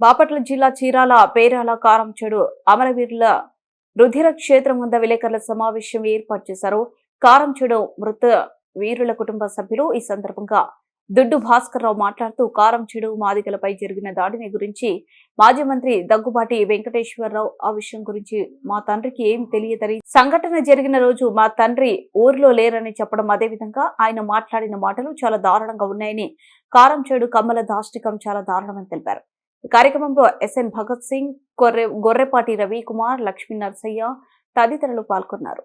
బాపట్ల జిల్లా చీరాల పేరాల కారంచెడు అమరవీరుల రుధిర క్షేత్రం వద్ద విలేకరుల సమావేశం ఏర్పాటు చేశారు. కారంచెడు మృత వీరుల కుటుంబ సభ్యులు ఈ సందర్భంగా దుడ్డు భాస్కర్ రావు మాట్లాడుతూ కారంచెడు మాదిగలపై జరిగిన దాడిని గురించి మాజీ మంత్రి దగ్గుబాటి వెంకటేశ్వరరావు ఆ విషయం గురించి మా తండ్రికి ఏం తెలియదని సంఘటన జరిగిన రోజు మా తండ్రి ఊర్లో లేరని చెప్పడం అదేవిధంగా ఆయన మాట్లాడిన మాటలు చాలా దారుణంగా ఉన్నాయని కారంచేడు కమ్మల దాష్టికం చాలా దారుణమని తెలిపారు. కార్యక్రమంలో ఎస్ఎన్ భగత్ సింగ్ గొర్రె గొర్రెపాటి రవికుమార్ లక్ష్మీ నరసయ్య తదితరులు పాల్గొన్నారు.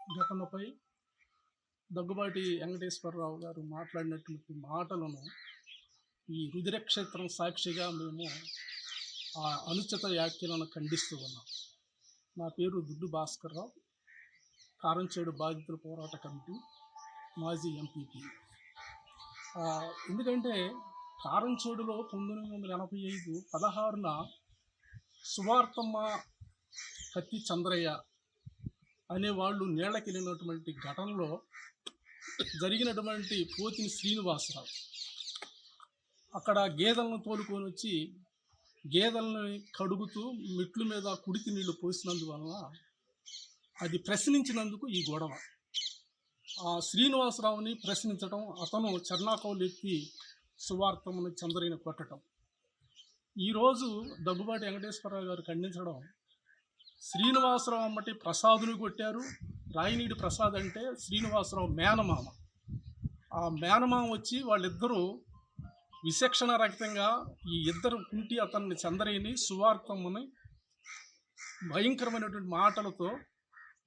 గత ముప్పై దగ్గుబాటి వెంకటేశ్వరరావు గారు మాట్లాడినటువంటి మాటలను ఈ రుద్రక్షేత్రం సాక్షిగా మేము అనుచిత వ్యాఖ్యలను ఖండిస్తూ ఉన్నాం. నా పేరు దుడ్డు భాస్కర్రావు. కారంచేడు బాధితుల పోరాట కమిటీ మాజీ ఎంపీపీ. ఎందుకంటే కారంచేడులో పంతొమ్మిది వందల ఎనభై ఐదు పదహారున సువార్తమ్మ కత్తి చంద్రయ్య అనేవాళ్ళు నీళ్ళకెళ్ళినటువంటి ఘటనలో జరిగినటువంటి పోతిని శ్రీనివాసరావు. అక్కడ గేదెలను తోలుకొని వచ్చి గేదెలని కడుగుతూ మెట్ల మీద కుడితి నీళ్ళు పోసినందువలన అది ప్రశ్నించినందుకు ఈ గొడవ. ఆ శ్రీనివాసరావుని ప్రశ్నించడం అతను చర్నాకౌలు ఎత్తి సువార్తమును చంద్రయ్యను కొట్టడం ఈరోజు దగ్గుబాటి వెంకటేశ్వరరావు గారు ఖండించడం శ్రీనివాసరావు అమ్మటి ప్రసాదుని కొట్టారు రాయినీడి ప్రసాద్ అంటే శ్రీనివాసరావు మేనమామ. ఆ మేనమామ వచ్చి వాళ్ళిద్దరూ విచక్షణ రహితంగా ఈ ఇద్దరు కుంటి అతన్ని చంద్రయ్యని సువార్తమ్మని భయంకరమైనటువంటి మాటలతో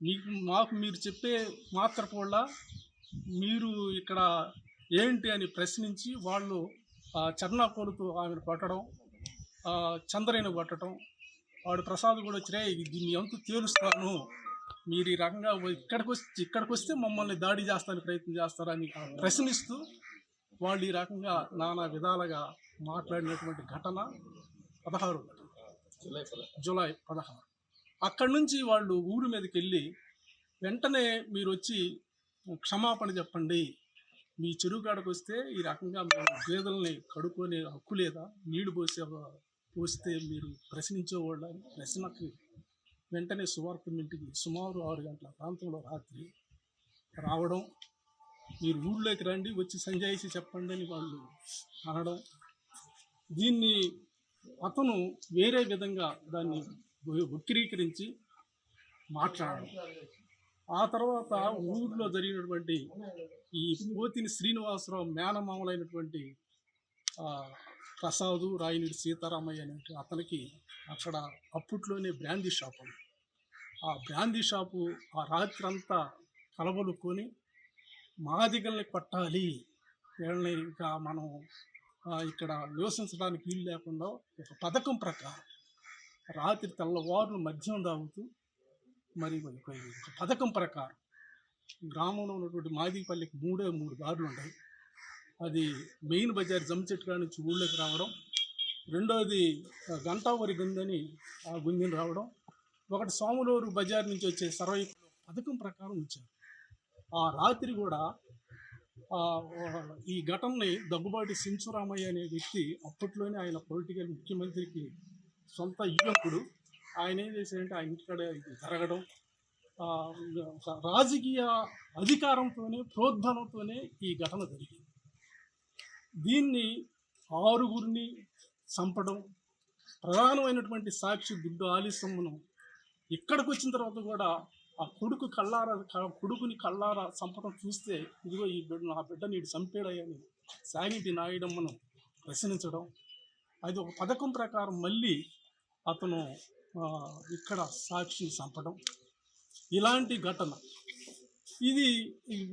మీకు మాకు మీరు చెప్పే మాత్ర వల్ల మీరు ఇక్కడ ఏంటి అని ప్రశ్నించి వాళ్ళు ఆ చర్నాకోలుతో ఆమెను కొట్టడం ఆ చంద్రయ్యను కొట్టడం వాడు ప్రసాద్ కూడా వచ్చి రే దీన్ని ఎంత తేలుస్తాను. మీరు ఈ రకంగా ఇక్కడికి వచ్చి ఇక్కడికి వస్తే మమ్మల్ని దాడి చేస్తానికి ప్రయత్నం చేస్తారని ప్రశ్నిస్తూ వాళ్ళు ఈ రకంగా నానా విధాలుగా మాట్లాడినటువంటి ఘటన పదహారు. జూలై పదహారు. అక్కడి నుంచి వాళ్ళు ఊరి మీదకి వెళ్ళి వెంటనే మీరు వచ్చి క్షమాపణ చెప్పండి. మీ చెరువు కాడకు వస్తే ఈ రకంగా మేము గేదెల్ని కడుక్కొని హక్కు లేదా? నీళ్ళు పోసే పోస్తే మీరు ప్రశ్నించేవాళ్ళు ప్రశ్నకి వెంటనే సువార్త ఇంటికి సుమారు ఆరు గంటల ప్రాంతంలో రాత్రి రావడం మీరు ఊళ్ళోకి రండి వచ్చి సంజాయిషి చెప్పండి అని వాళ్ళు అనడం. దీన్ని అతను వేరే విధంగా దాన్ని వక్రీకరించి మాట్లాడడం. ఆ తర్వాత ఊళ్ళో జరిగినటువంటి ఈ పోతిని శ్రీనివాసరావు మేనమామలైనటువంటి ప్రసాదు రాయినీడి సీతారామయ్య అనే అతనికి అక్కడ అప్పట్లోనే బ్రాందీ షాపు ఆ బ్రాందీ షాపు ఆ రాత్రి అంతా కలబలుకొని మాదిగల్ని పట్టాలి. వీళ్ళని ఇంకా మనం ఇక్కడ నివసించడానికి వీలు లేకుండా ఒక పథకం ప్రకారం రాత్రి తెల్లవారులు మద్యం తాగుతూ మరి ఒక పథకం ప్రకారం గ్రామంలో ఉన్నటువంటి మాదిపల్లికి మూడే మూడు దారులు ఉంటాయి అది మెయిన్ బజార్ జమ్చెట్టు కాడ నుంచి ఊళ్ళోకి రావడం రెండోది గంటావరి గుందని ఆ గుందిని రావడం ఒకటి సోములూరు బజార్ నుంచి వచ్చే సర్వై పథకం ప్రకారం వచ్చారు ఆ రాత్రి కూడా ఈ ఘటనని దగ్గుబాటి సించురామయ్య అనే వ్యక్తి అప్పట్లోనే ఆయన పొలిటికల్ ముఖ్యమంత్రికి సొంత యువకుడు ఆయన ఏం చేశారంటే ఆయన ఇక్కడ ఇది జరగడం ఒక రాజకీయ అధికారంతోనే ప్రోద్బలంతోనే ఈ ఘటన జరిగింది. దీన్ని ఆరుగురిని చంపడం ప్రధానమైనటువంటి సాక్షి దుడ్డు ఆలస్యమును ఇక్కడికి వచ్చిన తర్వాత కూడా ఆ కొడుకు కళ్ళారా కొడుకుని కళ్ళారా చంపడం చూస్తే ఇదిగో ఈ బిడ్డ నా బిడ్డ నీడు చంపేడని సాగింటి నాయడమ్మను ప్రశ్నించడం. అది ఒక పథకం ప్రకారం మళ్ళీ అతను ఇక్కడ సాక్షిని చంపడం. ఇలాంటి ఘటన. ఇది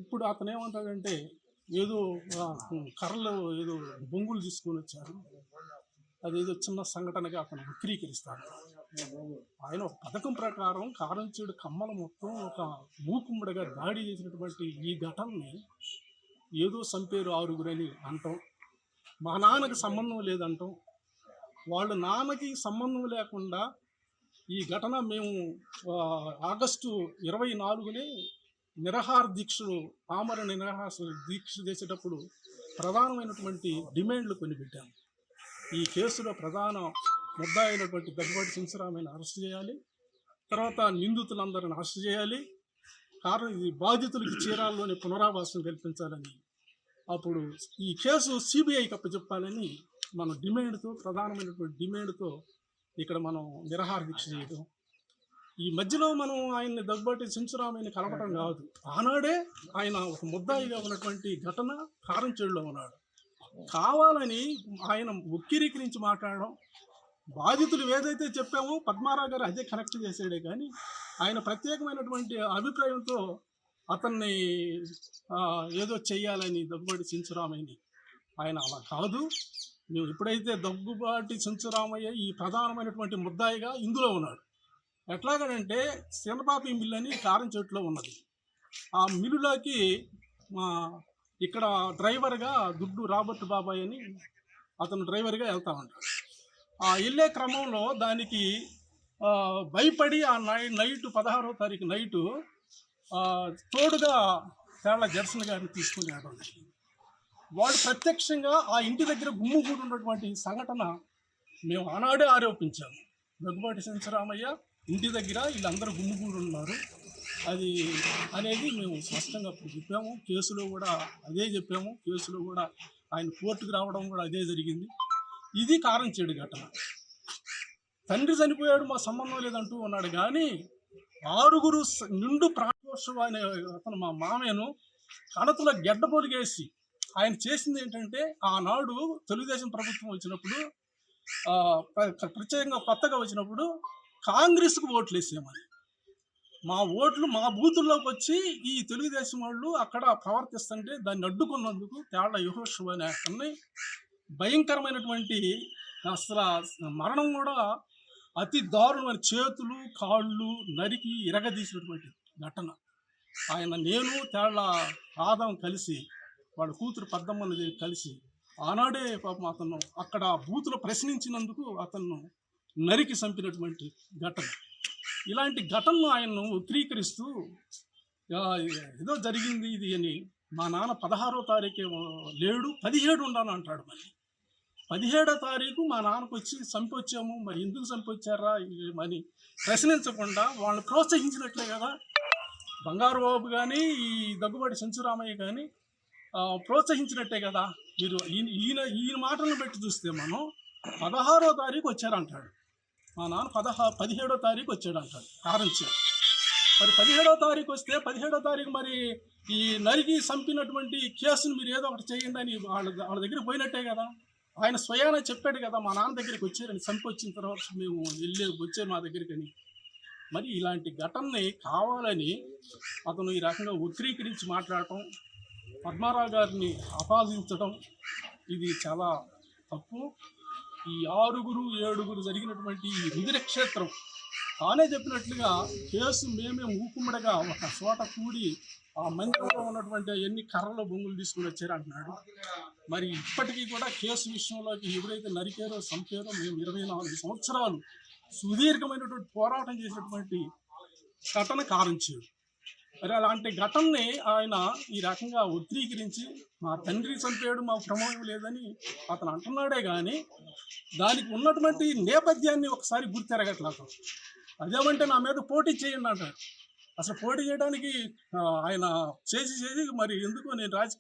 ఇప్పుడు అతను ఏమంటాడంటే ఏదో కర్రలు ఏదో బొంగులు తీసుకొని వచ్చారు. అదేదో చిన్న సంఘటనగా అతను వక్రీకరిస్తాడు. ఆయన ఒక పథకం ప్రకారం కారంచేడు కమ్మల మొత్తం ఒక మూకుమ్మడిగా దాడి చేసినటువంటి ఈ ఘటనని ఏదో చంపేరు ఆరుగురని అంటాం. మా నాన్నకి సంబంధం లేదంటాం. వాళ్ళ నాన్నకి సంబంధం లేకుండా ఈ ఘటన మేము ఆగస్టు ఇరవై నాలుగునే నిరహార దీక్షలు ఆమరణ నిరహార దీక్ష చేసేటప్పుడు ప్రధానమైనటువంటి డిమాండ్లు కొనిపెట్టాము ఈ కేసులో ప్రధాన ముద్దా అయినటువంటి దగ్గుబాటి సింసరామయ్యని అరెస్ట్ చేయాలి. తర్వాత నిందితులందరిని అరెస్ట్ చేయాలి. కారణం ఇది బాధితులకి చీరాల్లోని పునరావాసం కల్పించాలని. అప్పుడు ఈ కేసు సిబిఐకి అప్పచెప్పాలని మన డిమాండ్తో ప్రధానమైనటువంటి డిమాండ్తో ఇక్కడ మనం నిరహార దీక్ష చేయడం ఈ మధ్యలో మనం ఆయన్ని దగ్గుబాటి సించురామయ్యని కలపడం కాదు. ఆనాడే ఆయన ఒక ముద్దాయిగా ఉన్నటువంటి ఘటన కారంచేడులో ఉన్నాడు. కావాలని ఆయన ఉక్కిరీకరించి మాట్లాడడం బాధితులు ఏదైతే చెప్పామో పద్మారావు గారు అదే కనెక్ట్ చేసాడే కానీ ఆయన ప్రత్యేకమైనటువంటి అభిప్రాయంతో అతన్ని ఏదో చెయ్యాలని దగ్గుబాటి చించురామయ్యని ఆయన అలా కాదు. మేము ఎప్పుడైతే దగ్గుబాటి చించురామయ్య ఈ ప్రధానమైనటువంటి ముద్దాయిగా ఇందులో ఉన్నాడు. ఎట్లాగనంటే చిన్నపాపి మిల్ అని కారం చెట్టులో ఉన్నది. ఆ మిల్లులోకి మా ఇక్కడ డ్రైవర్గా దుడ్డు రాబర్ట్ బాబాయ్ అని అతను డ్రైవర్గా వెళ్తా ఉంటాడు. ఆ వెళ్ళే క్రమంలో దానికి భయపడి ఆ నై నైట్ పదహారో తారీఖు నైటు తోడుగా తేళ్ళ జర్సన్ గారిని తీసుకుని రావడం జరిగింది. వాడు ప్రత్యక్షంగా ఆ ఇంటి దగ్గర గుమ్ముగూడి ఉన్నటువంటి సంఘటన మేము ఆనాడే ఆరోపించాము. దగ్గుబాటి శంకరామయ్య ఇంటి దగ్గర వీళ్ళందరూ గుమ్ముగూడి ఉన్నారు. అది అనేది మేము స్పష్టంగా చెప్పాము. కేసులో కూడా అదే చెప్పాము. కేసులో కూడా ఆయన కోర్టుకు రావడం కూడా అదే జరిగింది. ఇది కారం చెడు ఘటన. తండ్రి చనిపోయాడు మా సంబంధం లేదంటూ ఉన్నాడు. కానీ ఆరుగురు నిండు ప్రాణోత్సవం అనే అతను మా మామయ్యను కణతుల గెడ్డ పొలిగేసి ఆయన చేసింది ఏంటంటే ఆనాడు తెలుగుదేశం ప్రభుత్వం వచ్చినప్పుడు ప్రత్యేకంగా కొత్తగా వచ్చినప్పుడు కాంగ్రెస్కు ఓట్లు వేసేయమని మా ఓట్లు మా బూతుల్లోకి వచ్చి ఈ తెలుగుదేశం వాళ్ళు అక్కడ ప్రవర్తిస్తుంటే దాన్ని అడ్డుకున్నందుకు తేళ్ళ యుహోషు అనే అతన్ని భయంకరమైనటువంటి అసలు మరణం కూడా అతి దారుణమైన చేతులు కాళ్ళు నరికి ఇరగదీసినటువంటి ఘటన. ఆయన నేను తేళ్ళ ఆదం కలిసి వాళ్ళ కూతురు పద్దమ్మని కలిసి ఆనాడే పాపం అతను అక్కడ బూతులు ప్రశ్నించినందుకు అతను నరికి చంపినటువంటి ఘటన. ఇలాంటి ఘటనను ఆయన్ను ఉత్రీకరిస్తూ ఏదో జరిగింది ఇది అని మా నాన్న పదహారో తారీఖు లేడు పదిహేడు ఉండాలని అంటాడు మళ్ళీ. పదిహేడో తారీఖు మా నాన్నకు వచ్చి చంపొచ్చాము మరి ఎందుకు చంపొచ్చారా? అని ప్రశ్నించకుండా వాళ్ళని ప్రోత్సహించినట్లే కదా. బంగారు బాబు కానీ ఈ దగ్గుబాటి సంచురామయ్య కానీ ప్రోత్సహించినట్టే కదా. మీరు ఈయన ఈయన ఈయన మాటలను బట్టి చూస్తే మనం పదహారో తారీఖు వచ్చారంటాడు. మా నాన్న పదహా పదిహేడో తారీఖు వచ్చాడు అంటాడు కారంచి మరి పదిహేడో తారీఖు వస్తే పదిహేడో తారీఖు మరి ఈ నరికి చంపినటువంటి కేసును మీరు ఏదో ఒకటి చేయండి అని వాళ్ళ వాళ్ళ దగ్గర పోయినట్టే కదా. ఆయన స్వయాన చెప్పాడు కదా మా నాన్న దగ్గరికి వచ్చారని చంపి వచ్చిన తర్వాత మేము వెళ్ళే వచ్చే మా దగ్గరికి అని మరి ఇలాంటి ఘటనని కావాలని అతను ఈ రకంగా వక్రీకరించి మాట్లాడటం పద్మారావు గారిని అపాదించడం ఇది చాలా తప్పు. ఈ ఆరుగురు ఏడుగురు జరిగినటువంటి ఈ రుదిర క్షేత్రం తానే చెప్పినట్లుగా కేసు మేమే ఊకుమ్మడిగా ఒక చోట కూడి ఆ మందిరంలో ఉన్నటువంటి ఎన్ని కర్రలు బొంగులు తీసుకుని వచ్చారు అంటున్నాడు. మరి ఇప్పటికీ కూడా కేసు విషయంలోకి ఎవరైతే నరికారో చంపారో మేము ఇరవై నాలుగు సంవత్సరాలు సుదీర్ఘమైనటువంటి పోరాటం చేసినటువంటి ఘటన కారించారు మరి అలాంటి ఘటనని ఆయన ఈ రకంగా ఉద్రీకరించి మా తండ్రి చంపాడు మా ప్రమాదం లేదని అతను అంటున్నాడే కానీ దానికి ఉన్నటువంటి నేపథ్యాన్ని ఒకసారి గుర్తెరగట్లేదు అదేమంటే నా మీద పోటీ చేయండి అంటాడు. అసలు పోటీ చేయడానికి ఆయన చేసి చేసి మరి ఎందుకు నేను రాజకీయ